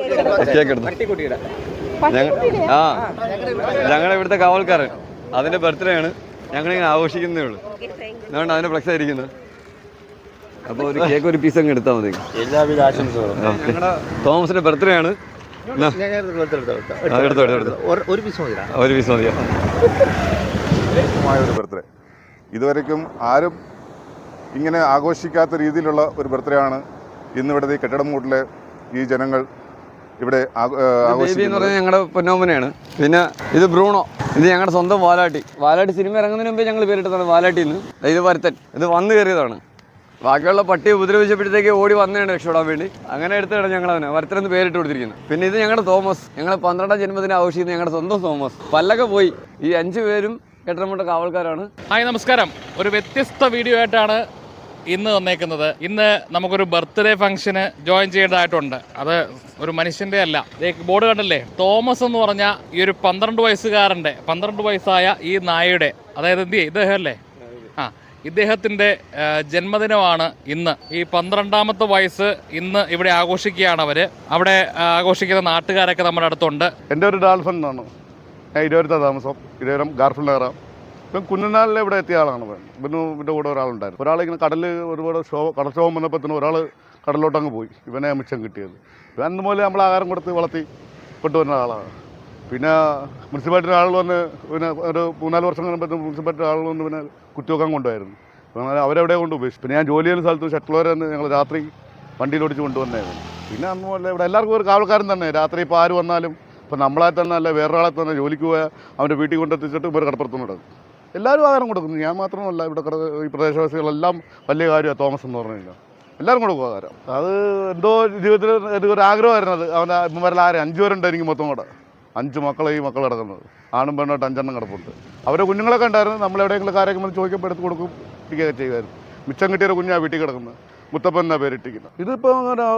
Cake എടുത്തു ആ ഞങ്ങളുടെ ഇവിടുത്തെ കാവൽക്കാരൻ. അതിന്റെ ബർത്ത്ഡേ ആണ്. ഞങ്ങളിങ്ങനെ ആഘോഷിക്കുന്നേ ഉള്ളൂ. അതുകൊണ്ട് അതിന്റെ ഫ്ലക്സ് ആയിരിക്കുന്നത്. അപ്പൊ ഒരു കേക്ക് ഒരു പീസ് അങ്ങ് എടുത്താൽ മതി. എല്ലാവിധ ആശംസകളും. തോമസിന്റെ ബർത്ത്ഡേ ആണ്. ഒരു- പീസ് മതിടാ ഒരു പീസ് മതിയോ? ഒരു ബർത്ത്ഡേ ഇതുവരെക്കും ആരും ഇങ്ങനെ ആഘോഷിക്കാത്ത രീതിയിലുള്ള ഒരു ബർത്ത്ഡേ ആണ് ഇന്നിവിടുത്തെ ഈ കെട്ടിടം കൂട്ടിലെ ഈ ജനങ്ങൾ ഇവിടെ ഞങ്ങളുടെ പൊന്നോമനയാണ്. പിന്നെ ഇത് ബ്രൂണോ. ഇത് ഞങ്ങളുടെ സ്വന്തം വാലാട്ടി. വാലാട്ടി സിനിമ ഇറങ്ങുന്നതിന് മുമ്പേ ഞങ്ങൾ പേരിട്ടതാണ് വാലാട്ടി എന്ന് ഇത് വരുത്തൻ. ഇത് വന്നു കയറിയതാണ്. ബാക്കിയുള്ള പട്ടി ഉപദ്രവിച്ചപ്പോഴത്തേക്ക് ഓടി വന്നതാണ് രക്ഷപ്പെടാൻ വേണ്ടി. അങ്ങനെ എടുത്തതാണ് ഞങ്ങൾ അവനെ. വരുത്തരെന്ന് പേരിട്ട് കൊടുത്തിരിക്കുന്നത്. പിന്നെ ഇത് ഞങ്ങളുടെ തോമസ്. ഞങ്ങൾ പന്ത്രണ്ടാം ജന്മദിനം ആഘോഷിക്കുന്ന ഞങ്ങളുടെ സ്വന്തം തോമസ്. പല്ലൊക്കെ പോയി. ഈ അഞ്ചു പേരും കെട്ടിടമുട്ട കാവൽക്കാരാണ്. ഹായ് നമസ്കാരം. ഒരു വ്യത്യസ്ത വീഡിയോ ആയിട്ടാണ് ഇന്ന് വന്നേക്കുന്നത് ഇന്ന് നമുക്കൊരു ബർത്ത്ഡേ ഫംഗ്ഷന് ജോയിൻ ചെയ്യേണ്ടതായിട്ടുണ്ട്. അത് ഒരു മനുഷ്യന്റെ അല്ല. ബോർഡ് കണ്ടല്ലേ? തോമസ് എന്ന് പറഞ്ഞ ഈ ഒരു പന്ത്രണ്ട് വയസ്സുകാരന്റെ പന്ത്രണ്ട് വയസ്സായ ഈ നായയുടെ അതായത് എന്ത് ഇദ്ദേഹം അല്ലേ? ആ ഇദ്ദേഹത്തിന്റെ ജന്മദിനമാണ് ഇന്ന്. ഈ പന്ത്രണ്ടാമത്തെ വയസ്സ് ഇന്ന് ഇവിടെ ആഘോഷിക്കുകയാണ് അവർ അവിടെ ആഘോഷിക്കുന്ന നാട്ടുകാരൊക്കെ നമ്മുടെ അടുത്തുണ്ട്. എന്റെ ഒരു ഡാൽഫൻ എന്നാണ്. ഞാൻ ഇരുവരുത്ത താമസം. ഇരുവരം ഗാർഫിൽ ഇപ്പം കുഞ്ഞനാളിൽ ഇവിടെ എത്തിയ ആളാണ് ഇവന് ഇവന്റെ കൂടെ ഒരാളുണ്ടായിരുന്നു. ഒരാളിങ്ങനെ കടലിൽ ഒരുപാട് ഷോ കടൽക്ഷോഭം വന്നപ്പോഴത്തേനും ഒരാൾ കടലിലോട്ട് അങ്ങ് പോയി. ഇവനെ മിച്ചം കിട്ടിയത്. ഇവൻ അന്ന് മുതലേ നമ്മൾ ആഹാരം കൊടുത്ത് വളർത്തി കൊണ്ടുവരുന്ന ആളാണ്. പിന്നെ മുനിസിപ്പാലിറ്റി ആളുകൾ വന്ന് പിന്നെ ഒരു മൂന്നാൽ വർഷം കഴിയുമ്പോൾ മുനിസിപ്പാലിറ്റി ആളുകൾ വന്ന് പിന്നെ കുത്തിവെക്കാൻ കൊണ്ടുപോയിരുന്നു അങ്ങനെ അവരെവിടെ കൊണ്ട് ഉപേക്ഷിച്ചു? പിന്നെ ഞാൻ ജോലി ചെയ്യുന്ന സ്ഥലത്ത് ഷട്ടിലോരെന്ന് ഞങ്ങൾ രാത്രി വണ്ടിയിൽ ഓടിച്ച് കൊണ്ടുവന്നായിരുന്നു പിന്നെ അന്ന് ഇവിടെ എല്ലാവർക്കും ഒരു കാവൽക്കാരൻ തന്നെ. രാത്രി ഇപ്പോൾ ആര് വന്നാലും ഇപ്പോൾ നമ്മളെ തന്നെ അല്ല വേറൊരാളെ തന്നെ ജോലിക്ക് പോയാൽ അവന്റെ വീട്ടിൽ കൊണ്ടെത്തിച്ചിട്ട് ഇവർ കടപ്പുറത്തുനിന്ന് കിടക്കും എല്ലാവരും ആഹാരം കൊടുക്കുന്നു. ഞാൻ മാത്രമല്ല ഇവിടെ ഈ പ്രദേശവാസികളെല്ലാം വലിയ കാര്യമാണ് തോമസ് എന്ന് പറഞ്ഞു കഴിഞ്ഞാൽ എല്ലാവരും കൊടുക്കും ആഹാരം. അത് എന്തോ ജീവിതത്തിൽ ഒരു ആഗ്രഹമായിരുന്നു അത്. അവന്റെ ഇവന്മാരിൽ ആരും അഞ്ച് പേരുണ്ട് എനിക്ക് മൊത്തം കൂടെ. അഞ്ച് മക്കളെ ഈ മക്കൾ കിടക്കുന്നത്. ആണും പെണ്ണോട്ട് അഞ്ചെണ്ണം കിടപ്പുണ്ട്. അവരെ കുഞ്ഞുങ്ങളൊക്കെ ഉണ്ടായിരുന്നു. നമ്മൾ കാര്യമൊക്കെ വന്ന് ചോദിക്കുമ്പോൾ എടുത്ത് കൊടുക്കും ഇരിക്കുകയൊക്കെ ചെയ്യുമായിരുന്നു മിച്ചം കിട്ടിയൊരു കുഞ്ഞാണ് വീട്ടിൽ കിടക്കുന്നത്. മുത്തപ്പൻ എന്നാ പേരിട്ടിരിക്കുന്നത്. ഇതിപ്പോൾ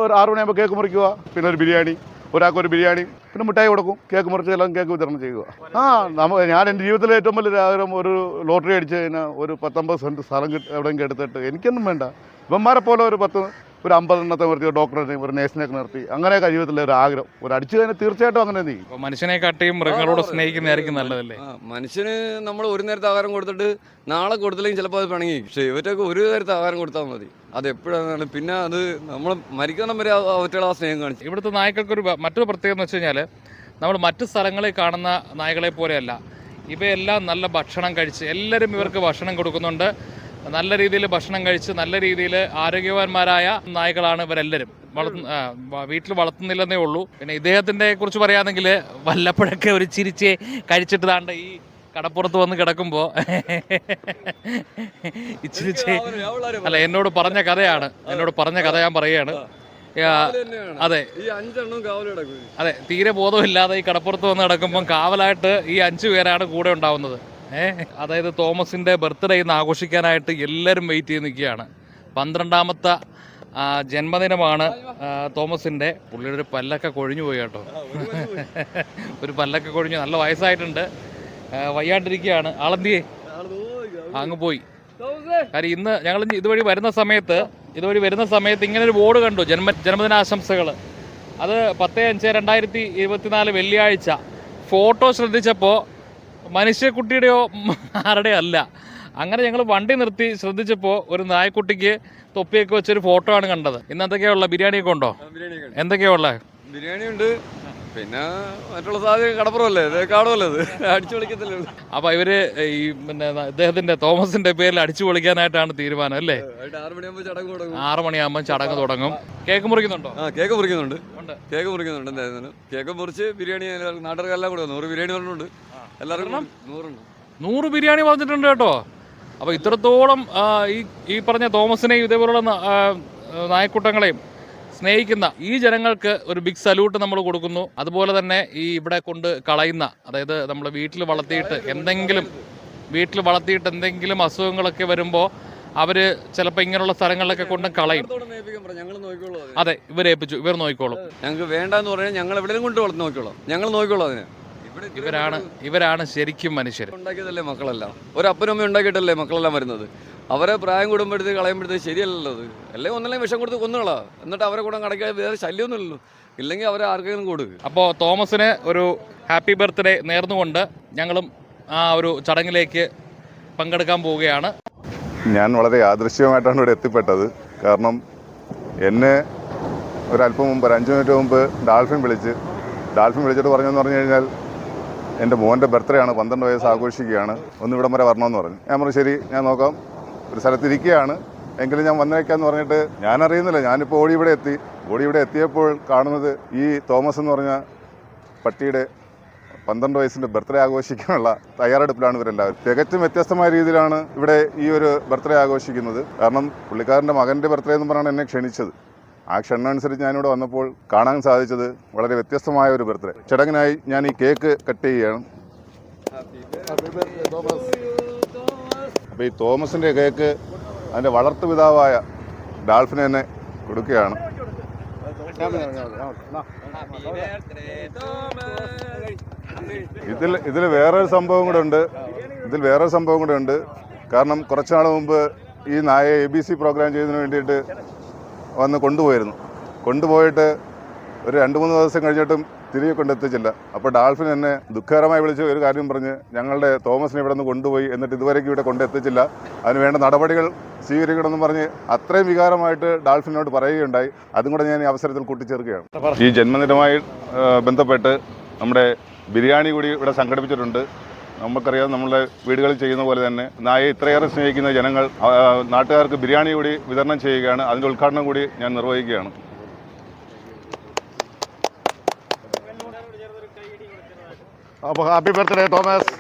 ഒരു ആറ് മണിയാകുമ്പോൾ കേക്ക് മുറിക്കുക പിന്നെ ഒരു ബിരിയാണി. ഒരാൾക്ക് ഒരു ബിരിയാണി പിന്നെ മിഠായി കൊടുക്കും കേക്ക് മുറിച്ച് എല്ലാം കേക്ക് വിതരണം ചെയ്യുക. ആ നമ്മൾ ഞാൻ എന്റെ ജീവിതത്തിലെ ഏറ്റവും വലിയ ആഗ്രഹം ഒരു ലോട്ടറി അടിച്ച് കഴിഞ്ഞാൽ ഒരു പത്തൊമ്പത് സെന്റ് സ്ഥലം കിട്ടി എവിടെയെങ്കിലും എടുത്തിട്ട് എനിക്കൊന്നും വേണ്ട. ഇവന്മാരെ പോലെ ഒരു പത്ത് ഒരു അമ്പതെണ്ണത്തെ നിർത്തി ഒരു ഡോക്ടറെ ഒരു നേഴ്സിനെയൊക്കെ നിർത്തി. അങ്ങനെ ജീവിതത്തിലെ ഒരു ആഗ്രഹം. ഒരു അടിച്ചു കഴിഞ്ഞാൽ തീർച്ചയായിട്ടും അങ്ങനെ നീ മനുഷ്യനെ കാട്ടിയും മൃഗങ്ങളോട് സ്നേഹിക്കുന്നതായിരിക്കും നല്ലതല്ലേ? മനുഷ്യന് നമ്മൾ ഒരു നേരത്തെ ആഹാരം കൊടുത്തിട്ട് നാളെ കൊടുത്തില്ലെങ്കിൽ ചിലപ്പോൾ അത് പിണങ്ങി. പക്ഷേ ഇവറ്റൊക്കെ ഒരു നേരത്തെ ആഹാരം കൊടുത്താൽ മതി. അത് എപ്പോഴാണ്? പിന്നെ അത് നമ്മൾ മരിക്കണം വരെ ആ- ആ സ്നേഹം കാണിച്ചു. ഇവിടുത്തെ നായ്ക്കൾക്ക് ഒരു മറ്റൊരു പ്രത്യേകത എന്ന് വെച്ച് കഴിഞ്ഞാൽ നമ്മൾ മറ്റു സ്ഥലങ്ങളിൽ കാണുന്ന നായകളെ പോലെയല്ല. ഇവയെല്ലാം നല്ല ഭക്ഷണം കഴിച്ച് എല്ലാവരും ഇവർക്ക് ഭക്ഷണം കൊടുക്കുന്നുണ്ട്. നല്ല രീതിയിൽ ഭക്ഷണം കഴിച്ച് നല്ല രീതിയിൽ ആരോഗ്യവാന്മാരായ നായ്ക്കളാണ് ഇവരെല്ലാവരും വളർത്തുന്ന വീട്ടിൽ വളർത്തുന്നില്ലെന്നേ ഉള്ളൂ. പിന്നെ ഇദ്ദേഹത്തിന്റെ കുറിച്ച് പറയുകയാണെങ്കിൽ വല്ലപ്പോഴൊക്കെ ഒരു ചിരിച്ച് കഴിച്ചിട്ട് താണ്ട ഈ കടപ്പുറത്ത് വന്ന് കിടക്കുമ്പോൾ ഇച്ചിരി അല്ല എന്നോട് പറഞ്ഞ കഥയാണ്. എന്നോട് പറഞ്ഞ കഥ ഞാൻ പറയുകയാണ്. അതെ. അതെ തീരെ ബോധമില്ലാതെ ഈ കടപ്പുറത്ത് വന്ന് കിടക്കുമ്പോൾ കാവലായിട്ട് ഈ അഞ്ചു പേരാണ് കൂടെ ഉണ്ടാവുന്നത്. അതായത് തോമസിന്റെ ബർത്ത്ഡേ ഇന്ന് ആഘോഷിക്കാനായിട്ട് എല്ലാവരും വെയിറ്റ് ചെയ്ത് നിൽക്കുകയാണ്. പന്ത്രണ്ടാമത്തെ ജന്മദിനമാണ് തോമസിന്റെ പുള്ളിയുടെ ഒരു പല്ലൊക്കെ കൊഴിഞ്ഞു പോയി കേട്ടോ. ഒരു പല്ലൊക്കെ കൊഴിഞ്ഞു നല്ല വയസ്സായിട്ടുണ്ട്. വയ്യാണ്ടിരിക്കുകയാണ്. ആളെന്തിയേ? അങ്ങ് പോയി. കാര്യം ഇന്ന് ഞങ്ങൾ ഇതുവഴി വരുന്ന സമയത്ത് ഇതുവഴി വരുന്ന സമയത്ത് ഇങ്ങനെ ഒരു ബോർഡ് കണ്ടു ജന്മ ജന്മദിനാശംസകൾ. അത് പത്ത് അഞ്ച് രണ്ടായിരത്തി ഇരുപത്തിനാല് വെള്ളിയാഴ്ച. ഫോട്ടോ ശ്രദ്ധിച്ചപ്പോൾ മനുഷ്യക്കുട്ടിയുടെയോ ആരുടെയോ അല്ല. അങ്ങനെ ഞങ്ങൾ വണ്ടി നിർത്തി ശ്രദ്ധിച്ചപ്പോൾ ഒരു നായക്കുട്ടിക്ക് തൊപ്പിയൊക്കെ വെച്ചൊരു ഫോട്ടോ ആണ് കണ്ടത്. ഇന്ന് എന്തൊക്കെയാ ഉള്ളത് ബിരിയാണിയൊക്കെ ഉണ്ടോ? എന്തൊക്കെയാ ഉള്ളത് ബിരിയാണി ഉണ്ട് പിന്നെ മറ്റുള്ള സാധനം കടപ്പുറമല്ലേ? കാടമല്ലേ അത്. അടിച്ചു വിളിക്കത്തില്ലേ അപ്പൊ ഇവർ ഈ പിന്നെ ഇദ്ദേഹത്തിന്റെ തോമസിന്റെ പേരിൽ അടിച്ചു പൊളിക്കാനായിട്ടാണ് തീരുമാനം അല്ലേ? ആറ് മണിയാകുമ്പോൾ ചടങ്ങ് തുടങ്ങും. കേക്ക് മുറിക്കുന്നുണ്ടോ? ആ കേക്ക് മുറിക്കുന്നുണ്ട്. കേക്ക് മുറിക്കുന്നുണ്ട് എന്തായിരുന്നു കേക്ക് മുറിച്ച് ബിരിയാണി നാട്ടുകാരെല്ലാം കൂടെ നൂറ് ബിരിയാണി പറഞ്ഞിട്ടുണ്ട്. എല്ലാവർക്കും നൂറ് ബിരിയാണി പറഞ്ഞിട്ടുണ്ട് കേട്ടോ. അപ്പോൾ ഇത്രത്തോളം ഈ ഈ പറഞ്ഞ തോമസിനെയും ഇതേപോലുള്ള നായക്കൂട്ടങ്ങളെയും സ്നേഹിക്കുന്ന ഈ ജനങ്ങൾക്ക് ഒരു ബിഗ് സല്യൂട്ട് നമ്മൾ കൊടുക്കുന്നു. അതുപോലെ തന്നെ ഈ ഇവിടെ കൊണ്ട് കളയുന്ന അതായത് നമ്മൾ വീട്ടിൽ വളർത്തിയിട്ട് എന്തെങ്കിലും വീട്ടിൽ വളർത്തിയിട്ട് എന്തെങ്കിലും അസുഖങ്ങളൊക്കെ വരുമ്പോൾ അവർ ചിലപ്പോൾ ഇങ്ങനെയുള്ള സ്ഥലങ്ങളിലൊക്കെ കൊണ്ട് കളയും. അതെ. ഇവരേൽപ്പിച്ചു ഇവർ നോക്കിക്കോളും. ഞങ്ങൾക്ക് വേണ്ടെന്ന് പറഞ്ഞാൽ ഞങ്ങൾ എവിടെയും കൊണ്ട് നോക്കിക്കോളാം. ഞങ്ങൾ നോക്കിക്കോളാം അതിനെ. ഇവരാണ് ഇവരാണ് ശരിക്കും മനുഷ്യർ. ഉണ്ടാക്കിയതല്ലേ മക്കളെല്ലാം? ഒരു അപ്പനും അമ്മയും ഉണ്ടാക്കിയിട്ടല്ലേ മക്കളെല്ലാം വരുന്നത്? അവരെ പ്രായം കൂടുമ്പോഴത്തേക്ക് കളയുമ്പോഴത്തേക്ക് ശരിയല്ലല്ലോ അത്. അല്ലെങ്കിൽ ഒന്നല്ലെങ്കിൽ വിഷം കൊടുത്ത് കൊന്നുകളാ എന്നിട്ട് അവരെ കൂടെ കടക്കാൻ വേറെ ശല്യമൊന്നുമില്ലല്ലോ ഇല്ലെങ്കിൽ അവരെ ആർക്കെങ്കിലും കൊടുക്കുക അപ്പോൾ തോമസിന് ഒരു ഹാപ്പി ബർത്ത്ഡേ നേർന്നുകൊണ്ട് ഞങ്ങളും ആ ഒരു ചടങ്ങിലേക്ക് പങ്കെടുക്കാൻ പോവുകയാണ്. ഞാൻ വളരെ യാദൃശ്യമായിട്ടാണ് ഇവിടെ എത്തിപ്പെട്ടത്. കാരണം എന്നെ ഒരല്പം മുമ്പ് ഒരു അഞ്ച് മിനിറ്റ് മുമ്പ് ഡാൾഫിൻ വിളിച്ച് ഡാൽഫിൻ വിളിച്ചിട്ട് പറഞ്ഞെന്ന് പറഞ്ഞു കഴിഞ്ഞാൽ എന്റെ മോന്റെ ബർത്ത്ഡേ ആണ് പന്ത്രണ്ട് വയസ്സ് ആഘോഷിക്കുകയാണ്. ഒന്ന് ഇവിടം വരെ വരണമെന്ന് പറഞ്ഞു. ഞാൻ പറഞ്ഞു ശരി ഞാൻ നോക്കാം. ഒരു സ്ഥലത്തിരിക്കുകയാണ്. എങ്കിലും ഞാൻ വന്നേക്കാന്ന് പറഞ്ഞിട്ട് ഞാൻ അറിയുന്നില്ല ഞാനിപ്പോൾ ഓടി ഇവിടെ എത്തി. ഓടി ഇവിടെ എത്തിയപ്പോൾ കാണുന്നത് ഈ തോമസ് എന്ന് പറഞ്ഞ പട്ടിയുടെ പന്ത്രണ്ട് വയസ്സിന്റെ ബർത്ത്ഡേ ആഘോഷിക്കാനുള്ള തയ്യാറെടുപ്പിലാണ് ഇവരെല്ലാവരും. തികച്ചും വ്യത്യസ്തമായ രീതിയിലാണ് ഇവിടെ ഈ ഒരു ബർത്ത്ഡേ ആഘോഷിക്കുന്നത്. കാരണം പുള്ളിക്കാരന്റെ മകന്റെ ബർത്ത്ഡേ എന്ന് പറഞ്ഞാണ് എന്നെ ക്ഷണിച്ചത്. ആ ക്ഷണം അനുസരിച്ച് ഞാനിവിടെ വന്നപ്പോൾ കാണാൻ സാധിച്ചത് വളരെ വ്യത്യസ്തമായ ഒരു ബർത്ത്ഡേ. ചടങ്ങിനായി ഞാൻ ഈ കേക്ക് കട്ട് ചെയ്യുകയാണ്. അപ്പോൾ ഈ തോമസിന്റെ കേക്ക് അതിന്റെ വളർത്തു പിതാവായ ഡാൾഫിന് തന്നെ കൊടുക്കുകയാണ്. ഇതിൽ ഇതിൽ വേറൊരു സംഭവം കൂടെ ഉണ്ട്. ഇതിൽ വേറൊരു സംഭവം കൂടെ ഉണ്ട്. കാരണം കുറച്ചുനാൾ മുമ്പ് ഈ നായ എ ബി സി പ്രോഗ്രാം ചെയ്യുന്നതിന് വേണ്ടിയിട്ട് വന്ന് കൊണ്ടുപോയിരുന്നു. കൊണ്ടുപോയിട്ട് ഒരു രണ്ട് മൂന്ന് ദിവസം കഴിഞ്ഞിട്ടും തിരികെ കൊണ്ടെത്തിച്ചില്ല അപ്പോൾ ഡാൾഫിൻ എന്നെ ദുഃഖകരമായി വിളിച്ച് ഒരു കാര്യം പറഞ്ഞ് ഞങ്ങളുടെ തോമസിനെ ഇവിടെ നിന്ന് കൊണ്ടുപോയി എന്നിട്ട് ഇതുവരേക്കും ഇവിടെ കൊണ്ടെത്തിച്ചില്ല അതിന് വേണ്ട നടപടികൾ സ്വീകരിക്കണമെന്ന് പറഞ്ഞ് അത്രയും വികാരമായിട്ട് ഡാൾഫിനോട് പറയുകയുണ്ടായി. അതും കൂടെ ഞാൻ ഈ അവസരത്തിൽ കൂട്ടിച്ചേർക്കുകയാണ്. ഈ ജന്മദിനമായി ബന്ധപ്പെട്ട് നമ്മുടെ ബിരിയാണി കൂടി ഇവിടെ സംഘടിപ്പിച്ചിട്ടുണ്ട്. നമുക്കറിയാം നമ്മുടെ വീടുകളിൽ ചെയ്യുന്ന പോലെ തന്നെ നായെ ഇത്രയേറെ സ്നേഹിക്കുന്ന ജനങ്ങൾ നാട്ടുകാർക്ക് ബിരിയാണി കൂടി വിതരണം ചെയ്യുകയാണ്. അതിന്റെ ഉദ്ഘാടനം കൂടി ഞാൻ നിർവഹിക്കുകയാണ്. അപ്പോൾ ഹാപ്പി ബർത്ത്ഡേ തോമസ്.